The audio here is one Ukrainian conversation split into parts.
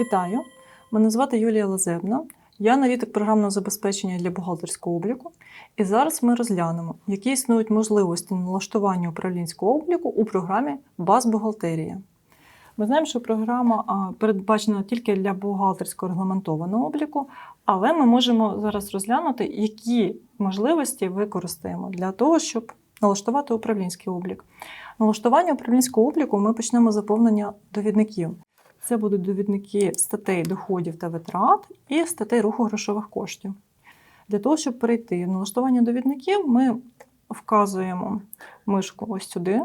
Вітаю! Мене звати Юлія Лазебна. Я аналітик програмного забезпечення для бухгалтерського обліку. І зараз ми розглянемо, які існують можливості налаштування управлінського обліку у програмі Баз бухгалтерія. Ми знаємо, що програма передбачена тільки для бухгалтерського регламентованого обліку, але ми можемо зараз розглянути, які можливості використаємо для того, щоб налаштувати управлінський облік. Налаштування управлінського обліку ми почнемо заповнення довідників. Це будуть довідники статей доходів та витрат і статей руху грошових коштів. Для того, щоб перейти в налаштування довідників, ми вказуємо мишку ось сюди,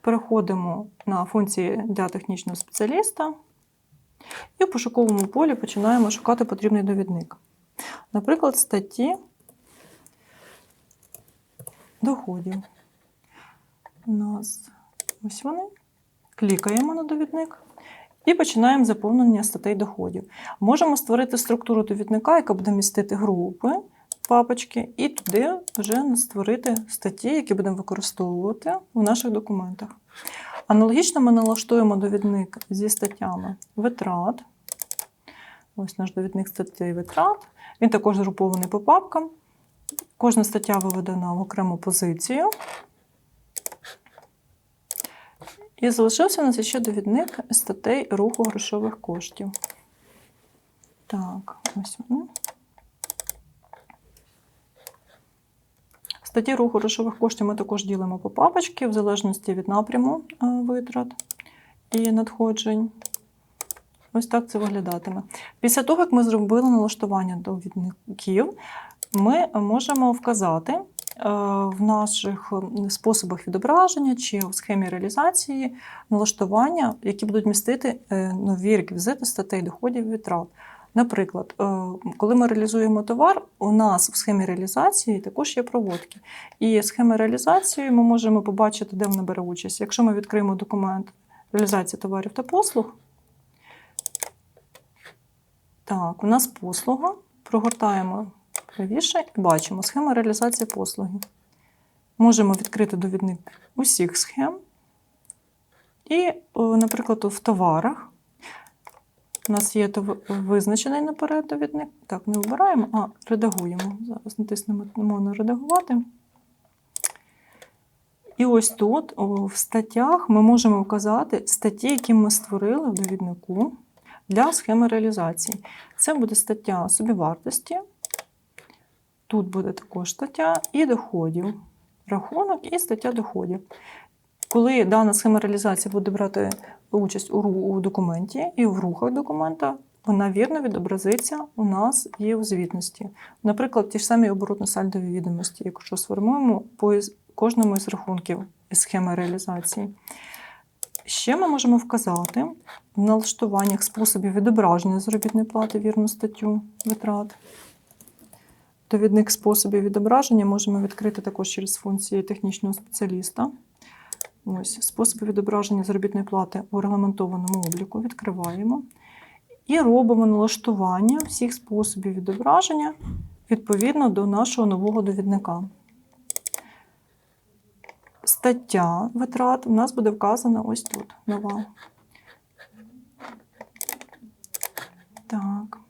переходимо на функції для технічного спеціаліста і в пошуковому полі починаємо шукати потрібний довідник. Наприклад, статті доходів. У нас ось вони. Клікаємо на довідник. І починаємо заповнення статей доходів. Можемо створити структуру довідника, яка буде містити групи, папочки, і туди вже створити статті, які будемо використовувати у наших документах. Аналогічно ми налаштуємо довідник зі статтями витрат. Ось наш довідник статей витрат. Він також згрупований по папкам. Кожна стаття виведена в окрему позицію. І залишився у нас ще довідник статей руху грошових коштів. Так, ось вони. Статті руху грошових коштів ми також ділимо по папочки, в залежності від напряму е, витрат і надходжень. Ось так це виглядатиме. Після того, як ми зробили налаштування довідників, ми можемо вказати в наших способах відображення чи в схемі реалізації налаштування, які будуть містити е, нові реквізити статей доходів і витрат. Наприклад, е, коли ми реалізуємо товар, у нас в схемі реалізації також є проводки. І схеми реалізації ми можемо побачити, де вона бере участь. Якщо ми відкриємо документ реалізації товарів та послуг, так, у нас послуга, прогортаємо правіше і бачимо схема реалізації послуги. Можемо відкрити довідник усіх схем. І, наприклад, в товарах у нас є визначений наперед довідник. Так, не вибираємо, а редагуємо. Зараз натиснемо на редагувати. І ось тут, в статтях, ми можемо вказати статті, які ми створили в довіднику для схеми реалізації. Це буде стаття собівартості. Тут буде також стаття і доходів. Рахунок і стаття доходів. Коли дана схема реалізації буде брати участь у документі і в рухах документа, вона вірно відобразиться у нас і у звітності. Наприклад, ті ж самі оборотно-сальдові відомості, якщо сформуємо по кожному із рахунків схеми реалізації. Ще ми можемо вказати в налаштуваннях способів відображення заробітної плати вірну статтю витрат. Довідник способів відображення можемо відкрити також через функції технічного спеціаліста. Ось Способи відображення заробітної плати у регламентованому обліку відкриваємо. І робимо налаштування всіх способів відображення відповідно до нашого нового довідника. Стаття витрат у нас буде вказана ось тут, нова. Так.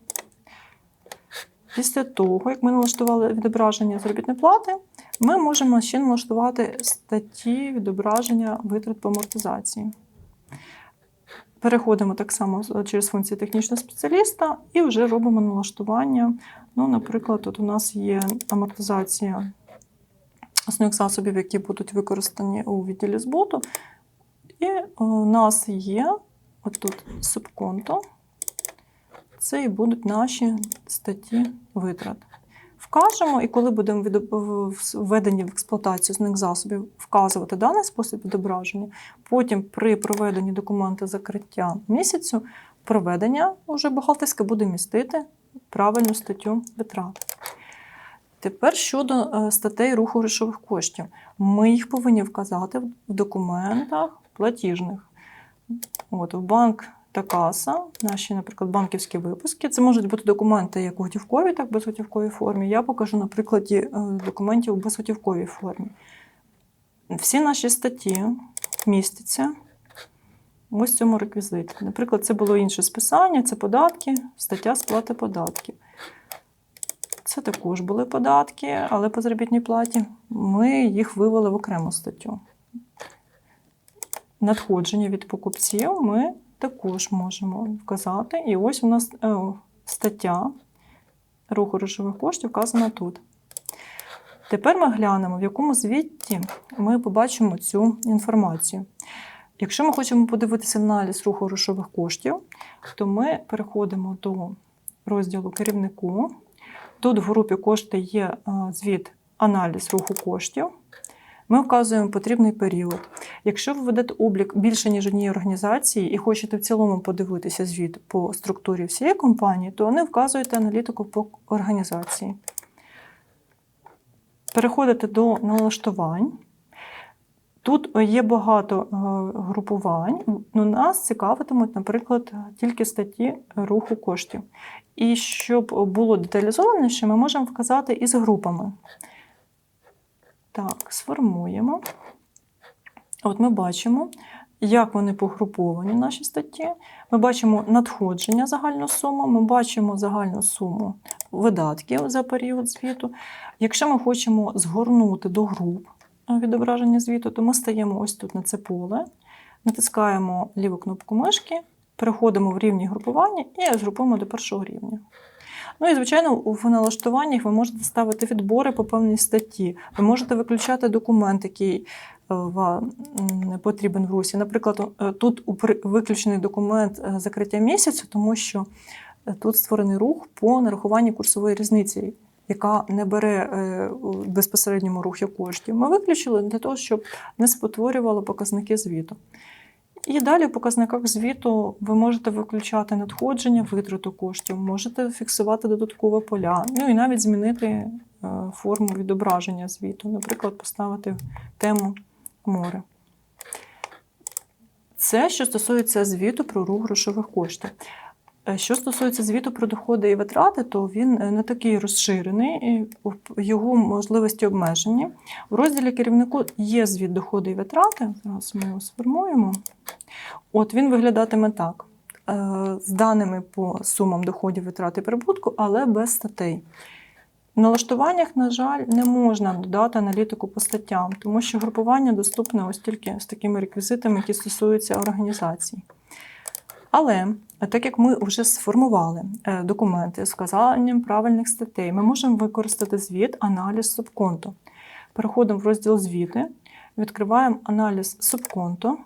Після того, як ми налаштували відображення заробітної плати, ми можемо ще налаштувати статті відображення витрат по амортизації. Переходимо так само через функції технічного спеціаліста і вже робимо налаштування. Ну, Наприклад, тут у нас є амортизація основних засобів, які будуть використані у відділі збуту. І у нас є отут субконто. Це і будуть наші статті витрат. Вкажемо, і коли будемо введені в експлуатацію з них засобів вказувати даний спосіб відображення, потім при проведенні документу закриття місяцю проведення вже бухгалтерське буде містити правильну статтю витрат. Тепер щодо е, статей руху грошових коштів, ми їх повинні вказати в документах платіжних. От, В банк та каса, наші, наприклад, банківські випуски. Це можуть бути документи як у готівковій, так в безготівковій формі. Я покажу на прикладі е, документів у безготівковій формі. Всі наші статті міститься ось в цьому реквізиті. Наприклад, це було інше списання, це податки, стаття сплати податків. Це також були податки, але по заробітній платі ми їх вивели в окрему статтю. Надходження від покупців ми також можемо вказати. І ось у нас е, стаття руху грошових коштів вказана тут. Тепер ми глянемо, в якому звіті ми побачимо цю інформацію. Якщо ми хочемо подивитися аналіз руху грошових коштів, то ми переходимо до розділу керівнику. Тут в групі кошти є е, звіт аналіз руху коштів. Ми вказуємо потрібний період. Якщо ви ведете облік більше, ніж однієї організації, і хочете в цілому подивитися звіт по структурі всієї компанії, то не вказуєте аналітику по організації. Переходите до налаштувань. Тут є багато е, групувань. Ну, Нас цікавитимуть, наприклад, тільки статті руху коштів. І щоб було деталізованіше, ми можемо вказати із групами. Так, сформуємо. От ми бачимо, як вони погруповані, наші статті. Ми бачимо надходження загальну суму, ми бачимо загальну суму видатків за період звіту. Якщо ми хочемо згорнути до груп е, відображення звіту, то ми стаємо ось тут на це поле, натискаємо ліву кнопку мишки, переходимо в рівні групування і згрупуємо до першого рівня. Ну і, звичайно, в налаштуваннях ви можете ставити відбори по певній статті. Ви можете виключати документ, який е, вам потрібен в русі. Наприклад, е, тут виключений документ е, закриття місяцю, тому що тут створений рух по нарахуванні курсової різниці, яка не бере у безпосередньому рухі коштів. Ми виключили для того, щоб не спотворювало показники звіту. І далі в показниках звіту ви можете виключати надходження, витрату коштів, можете фіксувати додаткові поля, ну і навіть змінити е, форму відображення звіту, наприклад, поставити тему море. Це що стосується звіту про рух грошових коштів. Е, Що стосується звіту про доходи і витрати, то він е, не такий розширений, і його можливості обмежені. В розділі керівнику є звіт доходи і витрати. Зараз ми його сформуємо. От він виглядатиме так: Е, з даними по сумам доходів, витрат і прибутку, але без статей. В налаштуваннях, на жаль, не можна додати аналітику по статтям, тому що групування доступне ось тільки з такими реквізитами, які стосуються організацій. Але так як ми вже сформували е, документи з вказанням правильних статей, ми можемо використати звіт аналіз субконту. Переходимо в розділ звіти, відкриваємо аналіз субконту.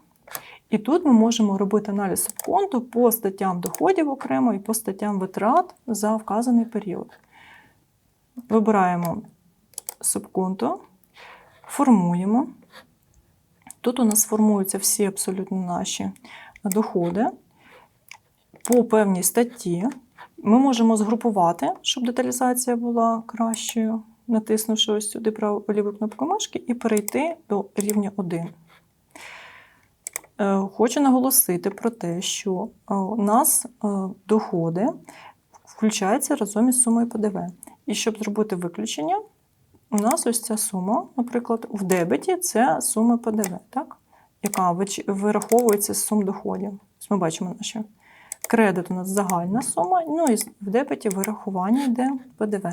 І тут ми можемо робити аналіз субконту по статтям доходів окремо і по статтям витрат за вказаний період. Вибираємо субконто, формуємо. Тут у нас формуються всі абсолютно наші доходи по певній статті. Ми можемо згрупувати, щоб деталізація була кращою, натиснувши ось сюди праву ліву кнопку мишки, і перейти до рівня 1. Е, Хочу наголосити про те, що е, у нас е, доходи включаються разом із сумою ПДВ. І щоб зробити виключення, у нас ось ця сума, наприклад, в дебеті це сума ПДВ, так? яка вираховується з сум доходів. Ось Ми бачимо наші. Кредит у нас загальна сума, ну і в дебеті вирахування йде ПДВ.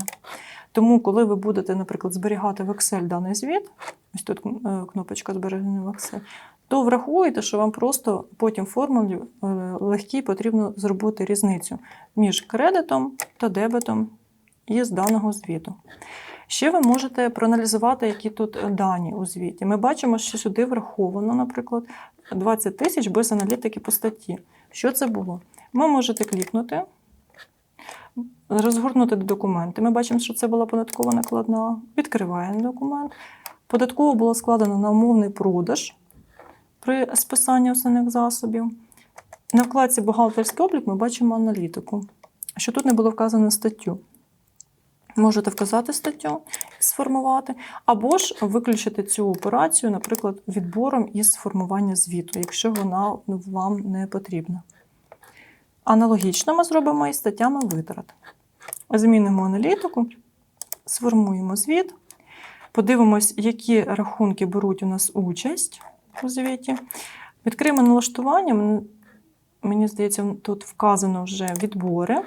Тому, коли ви будете, наприклад, зберігати в Excel даний звіт, ось тут кнопочка збереження в Excel, то врахуйте, що вам просто потім в формулі е, легкій потрібно зробити різницю між кредитом та дебетом із даного звіту. Ще ви можете проаналізувати, які тут дані у звіті. Ми бачимо, що сюди враховано, наприклад, 20 тисяч без аналітики по статті. Що це було? Ви можете клікнути, розгорнути документи. Ми бачимо, що це була податкова накладна. Відкриваємо документ. Податково було складено на умовний продаж при списанні основних засобів. На вкладці бухгалтерський облік ми бачимо аналітику, що тут не було вказано статтю. Можете вказати статтю сформувати, або ж виключити цю операцію, наприклад, відбором із формування звіту, якщо вона вам не потрібна. Аналогічно ми зробимо і статтями витрат. Змінимо аналітику, сформуємо звіт, подивимось, які рахунки беруть у нас участь. У звіті. Відкриємо налаштування. Мені здається, тут вказано вже відбори.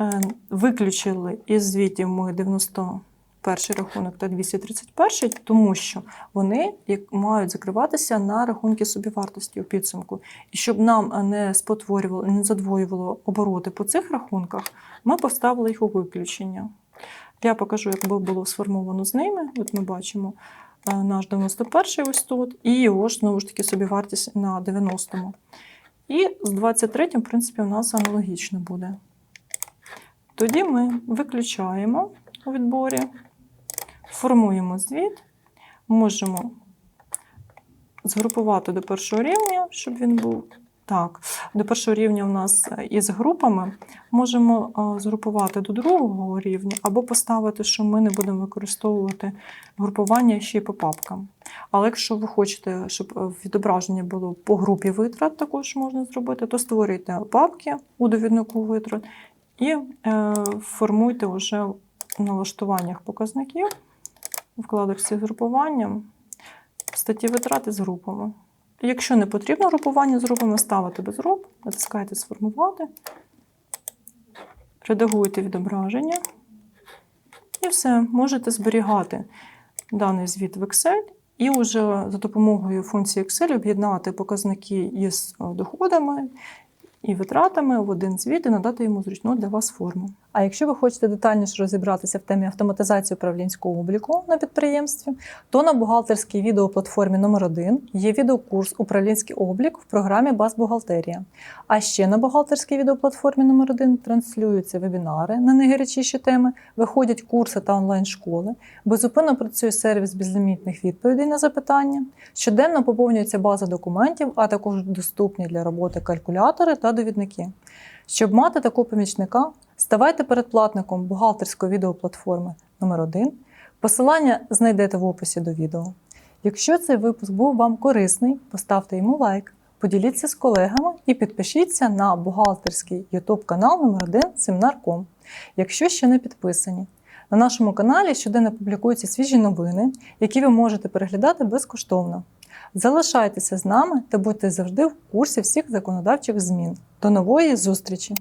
Е, Виключили із звітів ми 91 рахунок та 231, тому що вони мають закриватися на рахунки собівартості у підсумку. І щоб нам е, не спотворювало, не задвоювало обороти по цих рахунках, ми поставили їх у виключення. Я покажу, як було сформовано з ними. От ми бачимо наш 91-й ось тут, і його ж знову ж таки собівартість на 90-му. І з 23-м, в принципі, у нас аналогічно буде. Тоді ми виключаємо у відборі, формуємо звіт, можемо згрупувати до першого рівня, щоб він був. Так, до першого рівня у нас е, із групами можемо е, згрупувати до другого рівня або поставити, що ми не будемо використовувати групування ще й по папкам. Але якщо ви хочете, щоб е, відображення було по групі витрат, також можна зробити, то створюйте папки у довіднику витрат і формуйте вже в налаштуваннях показників, у вкладочці з групуванням, статті витрати з групами. Якщо не потрібно групування з групами, ставите без груп, натискаєте Сформувати, редагуєте відображення і все, можете зберігати даний звіт в Excel і вже за допомогою функції Excel об'єднати показники із е, доходами і витратами в один звіт і надати йому зручну для вас форму. А якщо ви хочете детальніше розібратися в темі автоматизації управлінського обліку на підприємстві, то на бухгалтерській відеоплатформі номер 1 є відеокурс Управлінський облік в програмі Баз Бухгалтерія. А ще на бухгалтерській відеоплатформі номер 1 транслюються вебінари на найгарячіші теми, виходять курси та онлайн-школи, безупинно працює сервіс безлімітних відповідей на запитання, щоденно поповнюється база документів, а також доступні для роботи калькулятори та довідники. Щоб мати такого помічника, ставайте передплатником бухгалтерської відеоплатформи номер 1 Посилання знайдете в описі до відео. Якщо цей випуск був вам корисний, поставте йому лайк, поділіться з колегами і підпишіться на бухгалтерський YouTube канал номер 1 Семінар.com, якщо ще не підписані. На нашому каналі щоденно публікуються свіжі новини, які ви можете переглядати безкоштовно. Залишайтеся з нами та будьте завжди в курсі всіх законодавчих змін. До нової зустрічі!